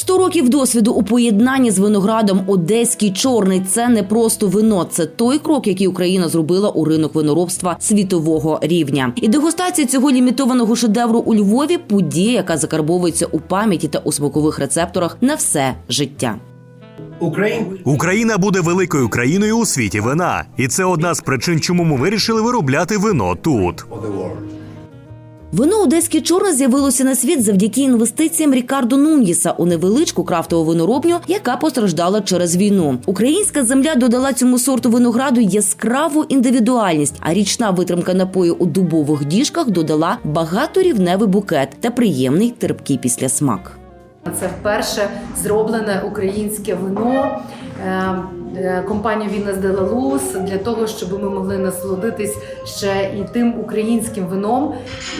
Сто років досвіду у поєднанні з виноградом Одеський чорний це не просто вино, це той крок, який Україна зробила у ринок виноробства світового рівня. І дегустація цього лімітованого шедевру у Львові подія, яка закарбовується у пам'яті та у смакових рецепторах на все життя. Україна буде великою країною у світі вина, і це одна з причин, чому ми вирішили виробляти вино тут. Вино Одеський чорний з'явилося на світ завдяки інвестиціям Рікардо Нуньєса у невеличку крафтову виноробню, яка постраждала через війну. Українська земля додала цьому сорту винограду яскраву індивідуальність, а річна витримка напою у дубових діжках додала багаторівневий букет та приємний терпкий післясмак. Це вперше зроблене українське вино е, е, компанія Вінес де ла для того, щоб ми могли насолодитись ще і тим українським вином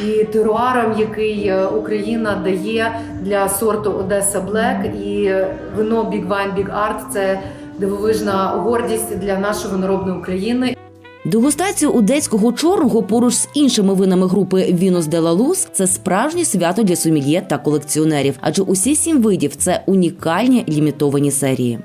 і теруаром, який е, Україна дає для сорту Одеса Блек. І вино Big Wine Big Art – це дивовижна гордість для нашої виноробної України. Дегустація одеського чорного поруч з іншими винами групи Вінос де ла Лус – це справжнє свято для сомельє та колекціонерів, адже усі сім видів це унікальні лімітовані серії.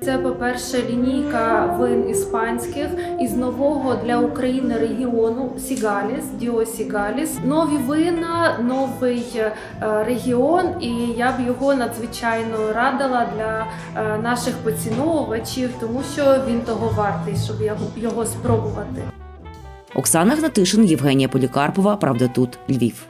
Це, по-перше, лінійка вин іспанських із нового для України регіону Сігаліс, Діо Сігаліс. Нові вина, новий е, регіон, і я б його надзвичайно радила для е, наших поціновувачів, тому що він того вартий, щоб його, його спробувати. Оксана Гнатишин, Євгенія Полікарпова. Правда, тут Львів.